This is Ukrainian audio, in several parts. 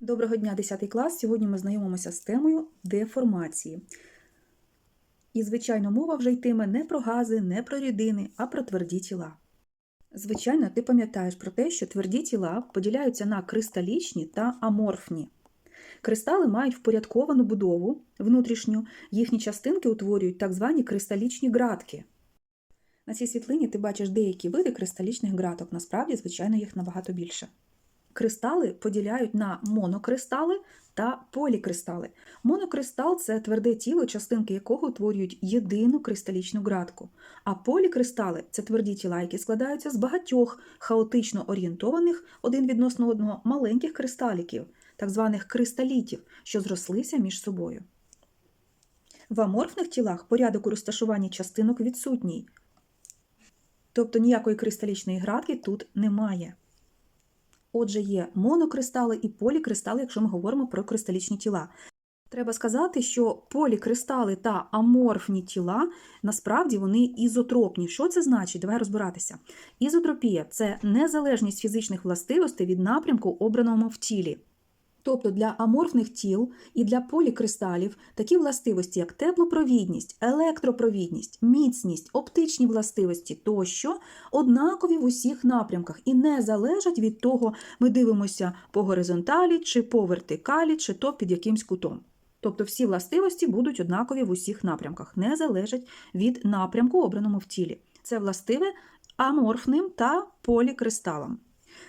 Доброго дня, 10 клас. Сьогодні ми знайомимося з темою деформації. І, звичайно, мова вже йтиме не про гази, не про рідини, а про тверді тіла. Звичайно, ти пам'ятаєш про те, що тверді тіла поділяються на кристалічні та аморфні. Кристали мають впорядковану будову внутрішню, їхні частинки утворюють так звані кристалічні ґратки. На цій світлині ти бачиш деякі види кристалічних ґраток, насправді, звичайно, їх набагато більше. Кристали поділяють на монокристали та полікристали. Монокристал це тверде тіло, частинки якого утворюють єдину кристалічну ґратку. А полікристали це тверді тіла, які складаються з багатьох хаотично орієнтованих один відносно одного маленьких кристаліків, так званих кристалітів, що зрослися між собою. В аморфних тілах порядок у розташуванні частинок відсутній, тобто ніякої кристалічної градки тут немає. Отже, є монокристали і полікристали, якщо ми говоримо про кристалічні тіла. Треба сказати, що полікристали та аморфні тіла насправді вони ізотропні. Що це значить? Давай розбиратися. Ізотропія це незалежність фізичних властивостей від напрямку, обраного в тілі. Тобто для аморфних тіл і для полікристалів такі властивості, як теплопровідність, електропровідність, міцність, оптичні властивості тощо, однакові в усіх напрямках і не залежать від того, ми дивимося по горизонталі чи по вертикалі, чи то під якимсь кутом. Тобто всі властивості будуть однакові в усіх напрямках, не залежать від напрямку, обраному в тілі. Це властиве аморфним та полікристалам.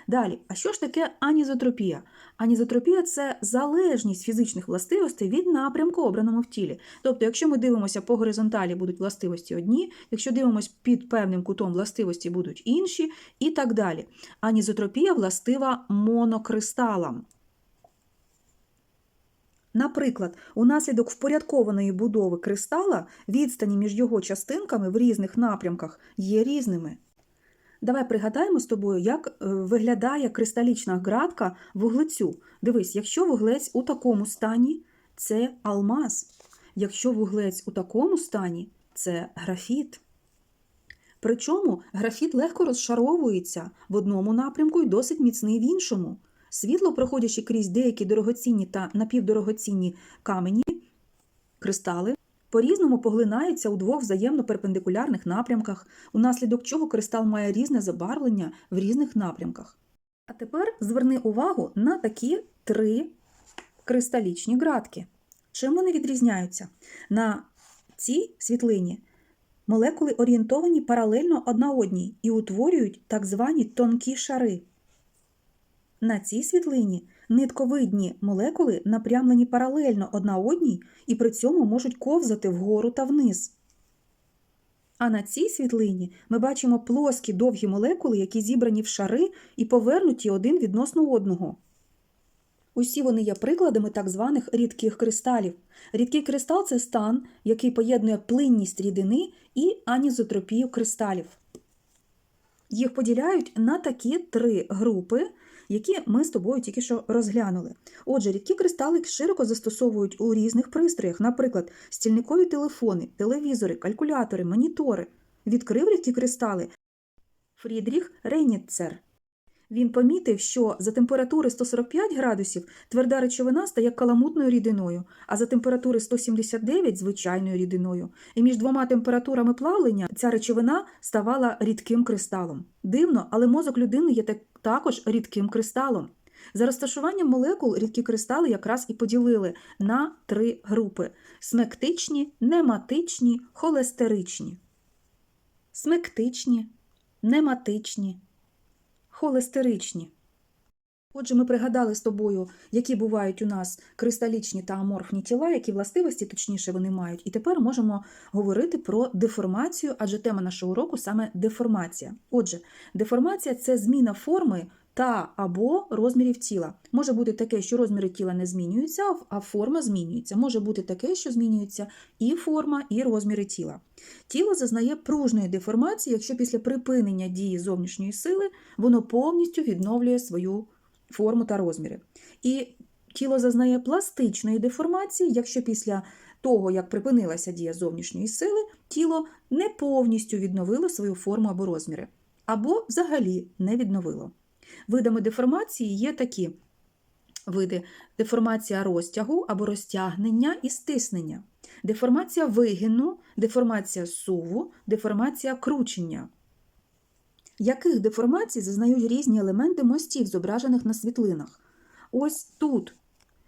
Далі, а що ж таке анізотропія? Анізотропія це залежність фізичних властивостей від напрямку, обраному в тілі. Тобто, якщо ми дивимося по горизонталі, будуть властивості одні, якщо дивимося під певним кутом, властивості будуть інші, і так далі. Анізотропія властива монокристалам. Наприклад, унаслідок впорядкованої будови кристала відстані між його частинками в різних напрямках є різними. Давай пригадаємо з тобою, як е, виглядає кристалічна градка вуглецю. Дивись, якщо вуглець у такому стані, це алмаз. Якщо вуглець у такому стані, це графіт. Причому графіт легко розшаровується в одному напрямку і досить міцний в іншому. Світло, проходячи крізь деякі дорогоцінні та напівдорогоцінні камені, кристали, по-різному поглинається у двох взаємно перпендикулярних напрямках, унаслідок чого кристал має різне забарвлення в різних напрямках. А тепер зверни увагу на такі три кристалічні ґратки. Чим вони відрізняються? На цій світлині молекули орієнтовані паралельно одна одній і утворюють так звані тонкі шари. На цій світлині нитковидні молекули напрямлені паралельно одна одній і при цьому можуть ковзати вгору та вниз. А на цій світлині ми бачимо плоскі довгі молекули, які зібрані в шари і повернуті один відносно одного. Усі вони є прикладами так званих рідких кристалів. Рідкий кристал це стан, який поєднує плинність рідини і анізотропію кристалів. Їх поділяють на такі три групи, які ми з тобою тільки що розглянули. Отже, рідкі кристали широко застосовують у різних пристроях, наприклад, стільникові телефони, телевізори, калькулятори, монітори. Відкрив рідкі кристали Фрідріх Рейніцер. Він помітив, що за температури 145 градусів тверда речовина стає каламутною рідиною, а за температури 179 звичайною рідиною. І між двома температурами плавлення ця речовина ставала рідким кристалом. Дивно, але мозок людини є також рідким кристалом. За розташуванням молекул рідкі кристали якраз і поділили на три групи: смектичні, нематичні, холестеричні. Смектичні, нематичні, холестеричні. Отже, ми пригадали з тобою, які бувають у нас кристалічні та аморфні тіла, які властивості, точніше, вони мають. І тепер можемо говорити про деформацію, адже тема нашого уроку саме деформація. Отже, деформація це зміна форми та або розмірів тіла. Може бути таке, що розміри тіла не змінюються, а форма змінюється. Може бути таке, що змінюється і форма, і розміри тіла. Тіло зазнає пружної деформації, якщо після припинення дії зовнішньої сили воно повністю відновлює свою форму та розміри. І тіло зазнає пластичної деформації, якщо після того, як припинилася дія зовнішньої сили, тіло не повністю відновило свою форму або розміри, або взагалі не відновило. Видами деформації є такі види деформація розтягу або розтягнення і стиснення, деформація вигину, деформація суву, деформація кручення. Яких деформацій зазнають різні елементи мостів, зображених на світлинах? Ось тут.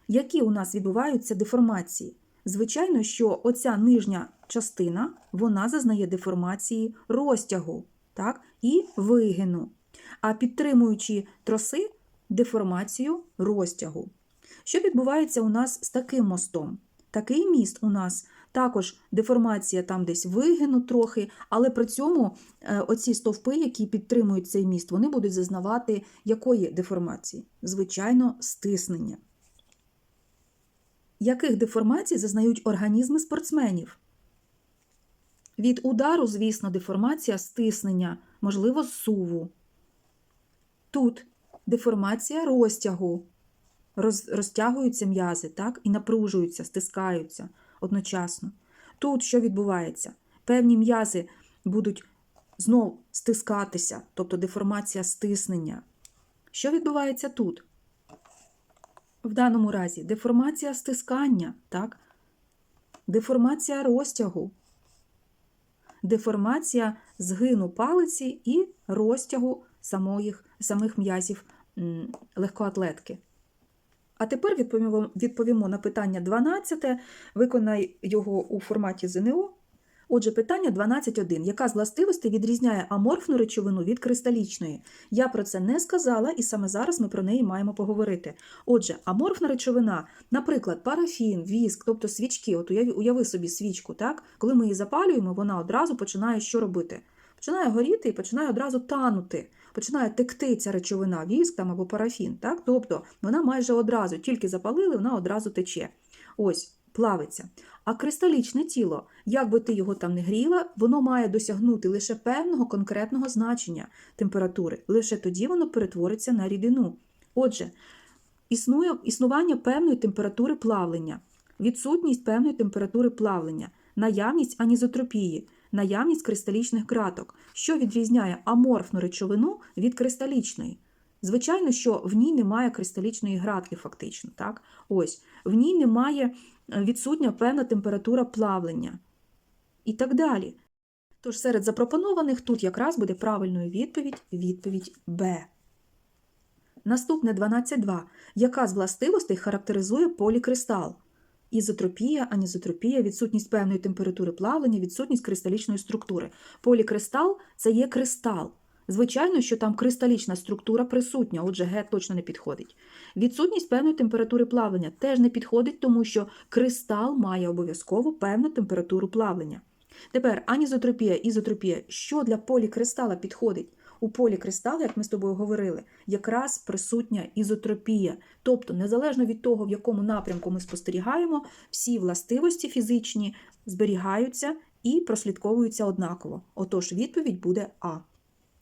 Які у нас відбуваються деформації? Звичайно, що оця нижня частина вона зазнає деформації розтягу так, і вигину, а підтримуючи троси деформацію розтягу. Що відбувається у нас з таким мостом? Такий міст у нас також деформація там десь вигину трохи, але при цьому е, оці стовпи, які підтримують цей міст, вони будуть зазнавати якої деформації? Звичайно, стиснення. Яких деформацій зазнають організми спортсменів? Від удару, звісно, деформація стиснення, можливо, зсуву. Тут деформація розтягу. Роз, розтягуються м'язи, так, і напружуються, стискаються одночасно. Тут що відбувається? Певні м'язи будуть знов стискатися, тобто деформація стиснення. Що відбувається тут? В даному разі деформація стискання, так? деформація розтягу, деформація згину палиці і розтягу самих, самих м'язів легкоатлетки. А тепер відповімо, відповімо на питання 12. Виконай його у форматі ЗНО. Отже, питання 12.1. Яка з властивостей відрізняє аморфну речовину від кристалічної? Я про це не сказала, і саме зараз ми про неї маємо поговорити. Отже, аморфна речовина, наприклад, парафін, віск, тобто свічки. От уяви, собі свічку, так? Коли ми її запалюємо, вона одразу починає що робити? Починає горіти і починає одразу танути. Починає текти ця речовина, віск там або парафін. Так? Тобто вона майже одразу, тільки запалили, вона одразу тече. Ось, плавиться. А кристалічне тіло, як би ти його там не гріла, воно має досягнути лише певного конкретного значення температури. Лише тоді воно перетвориться на рідину. Отже, існує існування певної температури плавлення, відсутність певної температури плавлення, наявність анізотропії, наявність кристалічних краток, що відрізняє аморфну речовину від кристалічної. Звичайно, що в ній немає кристалічної градки, фактично. Так? Ось, В ній немає відсутня певна температура плавлення і так далі. Тож серед запропонованих тут якраз буде правильною відповідь відповідь Б. Наступне 12.2. Яка з властивостей характеризує полікристал? Ізотропія, анізотропія, відсутність певної температури плавлення, відсутність кристалічної структури. Полікристал це є кристал. Звичайно, що там кристалічна структура присутня, отже, Г точно не підходить. Відсутність певної температури плавлення теж не підходить, тому що кристал має обов'язково певну температуру плавлення. Тепер анізотропія, ізотропія. Що для полікристала підходить? У полікристала, як ми з тобою говорили, якраз присутня ізотропія. Тобто, незалежно від того, в якому напрямку ми спостерігаємо, всі властивості фізичні зберігаються і прослідковуються однаково. Отож, відповідь буде А.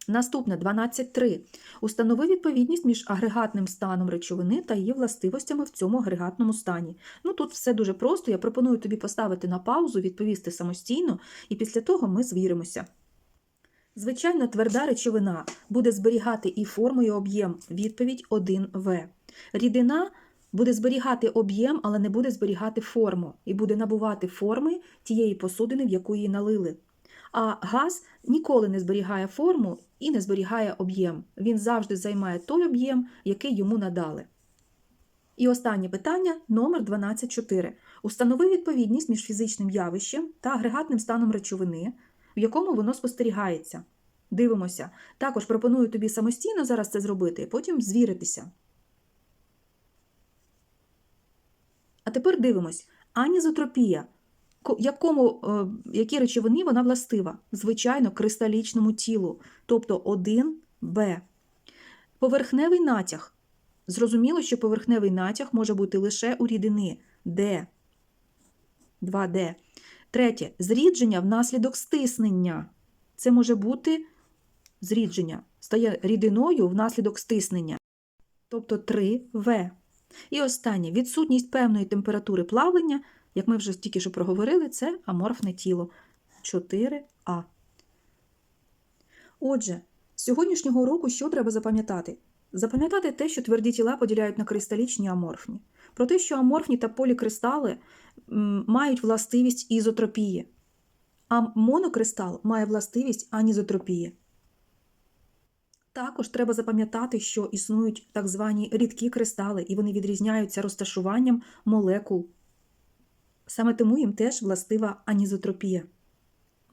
Наступне 12.3. Установи відповідність між агрегатним станом речовини та її властивостями в цьому агрегатному стані. Ну тут все дуже просто. Я пропоную тобі поставити на паузу, відповісти самостійно, і після того ми звіримося. Звичайно, тверда речовина буде зберігати і форму, і об'єм. Відповідь 1В. Рідина буде зберігати об'єм, але не буде зберігати форму, і буде набувати форми тієї посудини, в яку її налили. А газ ніколи не зберігає форму і не зберігає об'єм. Він завжди займає той об'єм, який йому надали. І останнє питання номер 12.4. Установи відповідність між фізичним явищем та агрегатним станом речовини, в якому воно спостерігається. Дивимося. Також пропоную тобі самостійно зараз це зробити, потім звіритися. А тепер дивимось. Анізотропія. Якому, е, якій речовині вона властива? Звичайно, кристалічному тілу, тобто 1Б. Поверхневий натяг. Зрозуміло, що поверхневий натяг може бути лише у рідини Д. 2D. Третє. Зрідження внаслідок стиснення. Це може бути зрідження. Стає рідиною внаслідок стиснення. Тобто 3В. І останнє. Відсутність певної температури плавлення як ми вже тільки що проговорили, це аморфне тіло 4А. Отже, з сьогоднішнього уроку що треба запам'ятати? запам'ятати те, що тверді тіла поділяють на кристалічні аморфні. Про те, що аморфні та полікристали мають властивість ізотропії, а монокристал має властивість анізотропії. Також треба запам'ятати, що існують так звані рідкі кристали, і вони відрізняються розташуванням молекул. Саме тому їм теж властива анізотропія.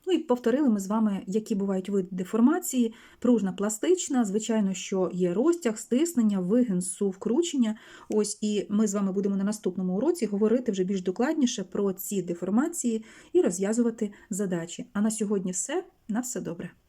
Ну і повторили ми з вами, які бувають види деформації. Пружна пластична, звичайно, що є розтяг, стиснення, вигин, сув, кручення. Ось і ми з вами будемо на наступному уроці говорити вже більш докладніше про ці деформації і розв'язувати задачі. А на сьогодні все. На все добре.